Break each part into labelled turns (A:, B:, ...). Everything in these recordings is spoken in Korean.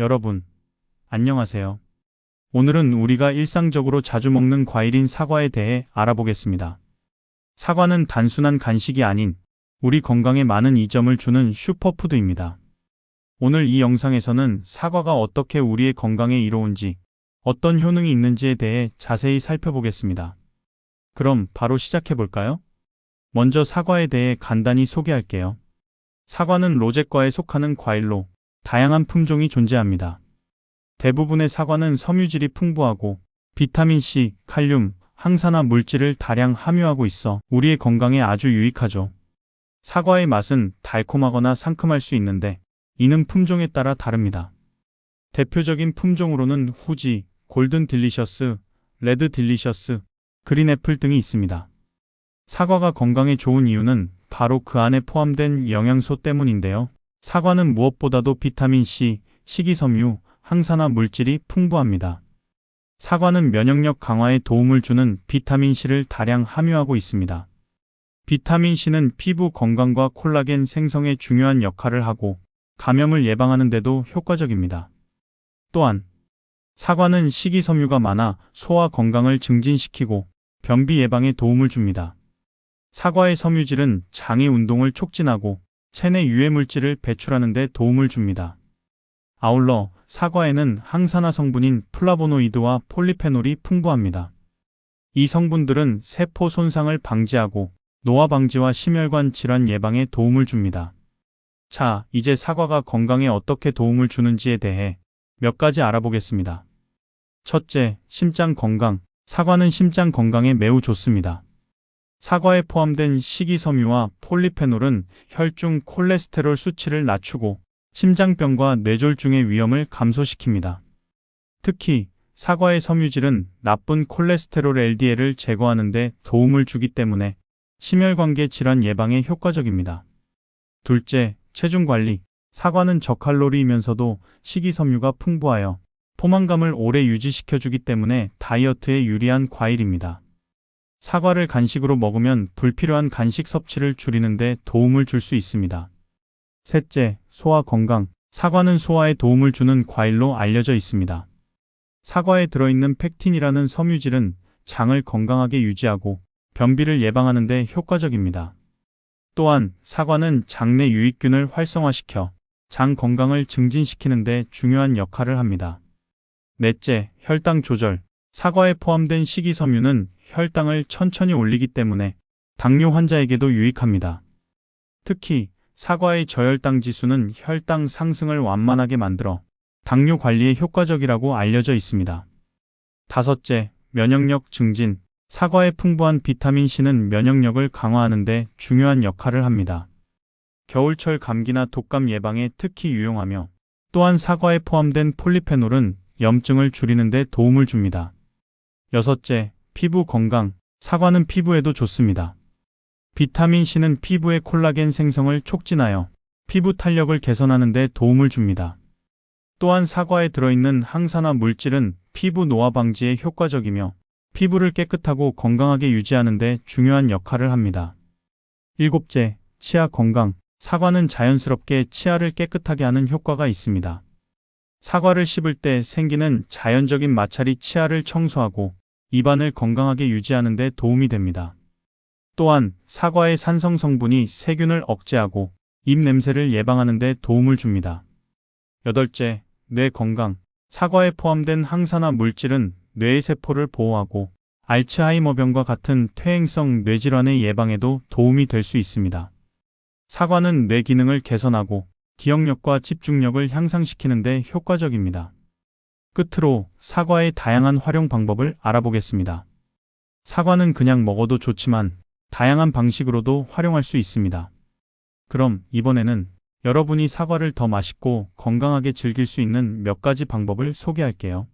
A: 여러분, 안녕하세요. 오늘은 우리가 일상적으로 자주 먹는 과일인 사과에 대해 알아보겠습니다. 사과는 단순한 간식이 아닌 우리 건강에 많은 이점을 주는 슈퍼푸드입니다. 오늘 이 영상에서는 사과가 어떻게 우리의 건강에 이로운지, 어떤 효능이 있는지에 대해 자세히 살펴보겠습니다. 그럼 바로 시작해 볼까요? 먼저 사과에 대해 간단히 소개할게요. 사과는 로제과에 속하는 과일로 다양한 품종이 존재합니다. 대부분의 사과는 섬유질이 풍부하고 비타민C, 칼륨, 항산화 물질을 다량 함유하고 있어 우리의 건강에 아주 유익하죠. 사과의 맛은 달콤하거나 상큼할 수 있는데 이는 품종에 따라 다릅니다. 대표적인 품종으로는 후지, 골든 딜리셔스, 레드 딜리셔스, 그린 애플 등이 있습니다. 사과가 건강에 좋은 이유는 바로 그 안에 포함된 영양소 때문인데요. 사과는 무엇보다도 비타민C, 식이섬유, 항산화 물질이 풍부합니다. 사과는 면역력 강화에 도움을 주는 비타민C를 다량 함유하고 있습니다. 비타민C는 피부 건강과 콜라겐 생성에 중요한 역할을 하고 감염을 예방하는 데도 효과적입니다. 또한 사과는 식이섬유가 많아 소화 건강을 증진시키고 변비 예방에 도움을 줍니다. 사과의 섬유질은 장의 운동을 촉진하고 체내 유해 물질을 배출하는 데 도움을 줍니다. 아울러 사과에는 항산화 성분인 플라보노이드와 폴리페놀이 풍부합니다. 이 성분들은 세포 손상을 방지하고 노화 방지와 심혈관 질환 예방에 도움을 줍니다. 자, 이제 사과가 건강에 어떻게 도움을 주는지에 대해 몇 가지 알아보겠습니다. 첫째, 심장 건강. 사과는 심장 건강에 매우 좋습니다. 사과에 포함된 식이섬유와 폴리페놀은 혈중 콜레스테롤 수치를 낮추고 심장병과 뇌졸중의 위험을 감소시킵니다. 특히 사과의 섬유질은 나쁜 콜레스테롤 LDL을 제거하는 데 도움을 주기 때문에 심혈관계 질환 예방에 효과적입니다. 둘째, 체중 관리. 사과는 저칼로리이면서도 식이섬유가 풍부하여 포만감을 오래 유지시켜주기 때문에 다이어트에 유리한 과일입니다. 사과를 간식으로 먹으면 불필요한 간식 섭취를 줄이는데 도움을 줄 수 있습니다. 셋째, 소화 건강. 사과는 소화에 도움을 주는 과일로 알려져 있습니다. 사과에 들어있는 팩틴이라는 섬유질은 장을 건강하게 유지하고 변비를 예방하는 데 효과적입니다. 또한 사과는 장내 유익균을 활성화시켜 장 건강을 증진시키는 데 중요한 역할을 합니다. 넷째, 혈당 조절. 사과에 포함된 식이섬유는 혈당을 천천히 올리기 때문에 당뇨 환자에게도 유익합니다. 특히 사과의 저혈당 지수는 혈당 상승을 완만하게 만들어 당뇨 관리에 효과적이라고 알려져 있습니다. 다섯째, 면역력 증진. 사과의 풍부한 비타민C는 면역력을 강화하는 데 중요한 역할을 합니다. 겨울철 감기나 독감 예방에 특히 유용하며 또한 사과에 포함된 폴리페놀은 염증을 줄이는 데 도움을 줍니다. 여섯째, 피부 건강. 사과는 피부에도 좋습니다. 비타민C는 피부의 콜라겐 생성을 촉진하여 피부 탄력을 개선하는 데 도움을 줍니다. 또한 사과에 들어있는 항산화 물질은 피부 노화 방지에 효과적이며 피부를 깨끗하고 건강하게 유지하는 데 중요한 역할을 합니다. 일곱째, 치아 건강. 사과는 자연스럽게 치아를 깨끗하게 하는 효과가 있습니다. 사과를 씹을 때 생기는 자연적인 마찰이 치아를 청소하고 입안을 건강하게 유지하는 데 도움이 됩니다. 또한 사과의 산성 성분이 세균을 억제하고 입 냄새를 예방하는 데 도움을 줍니다. 여덟째, 뇌 건강. 사과에 포함된 항산화 물질은 뇌의 세포를 보호하고 알츠하이머병과 같은 퇴행성 뇌질환의 예방에도 도움이 될 수 있습니다. 사과는 뇌 기능을 개선하고 기억력과 집중력을 향상시키는 데 효과적입니다. 끝으로 사과의 다양한 활용 방법을 알아보겠습니다. 사과는 그냥 먹어도 좋지만 다양한 방식으로도 활용할 수 있습니다. 그럼 이번에는 여러분이 사과를 더 맛있고 건강하게 즐길 수 있는 몇 가지 방법을 소개할게요.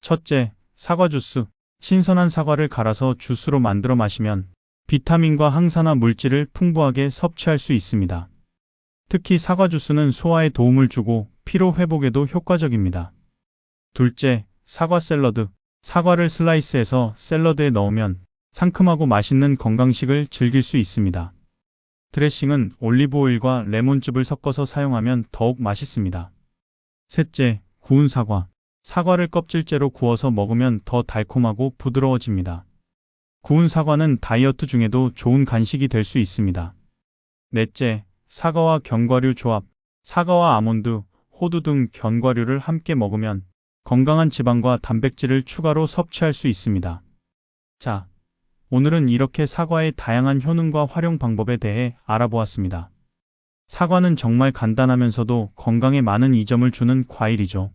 A: 첫째, 사과 주스. 신선한 사과를 갈아서 주스로 만들어 마시면 비타민과 항산화 물질을 풍부하게 섭취할 수 있습니다. 특히 사과 주스는 소화에 도움을 주고 피로 회복에도 효과적입니다. 둘째, 사과 샐러드. 사과를 슬라이스해서 샐러드에 넣으면 상큼하고 맛있는 건강식을 즐길 수 있습니다. 드레싱은 올리브오일과 레몬즙을 섞어서 사용하면 더욱 맛있습니다. 셋째, 구운 사과. 사과를 껍질째로 구워서 먹으면 더 달콤하고 부드러워집니다. 구운 사과는 다이어트 중에도 좋은 간식이 될 수 있습니다. 넷째, 사과와 견과류 조합. 사과와 아몬드, 호두 등 견과류를 함께 먹으면 건강한 지방과 단백질을 추가로 섭취할 수 있습니다. 자, 오늘은 이렇게 사과의 다양한 효능과 활용 방법에 대해 알아보았습니다. 사과는 정말 간단하면서도 건강에 많은 이점을 주는 과일이죠.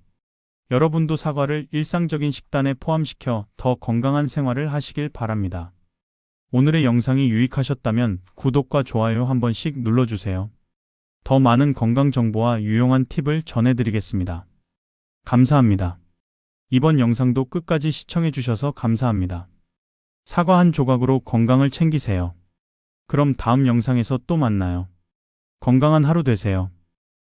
A: 여러분도 사과를 일상적인 식단에 포함시켜 더 건강한 생활을 하시길 바랍니다. 오늘의 영상이 유익하셨다면 구독과 좋아요 한 번씩 눌러주세요. 더 많은 건강 정보와 유용한 팁을 전해드리겠습니다. 감사합니다. 이번 영상도 끝까지 시청해주셔서 감사합니다. 사과 한 조각으로 건강을 챙기세요. 그럼 다음 영상에서 또 만나요. 건강한 하루 되세요.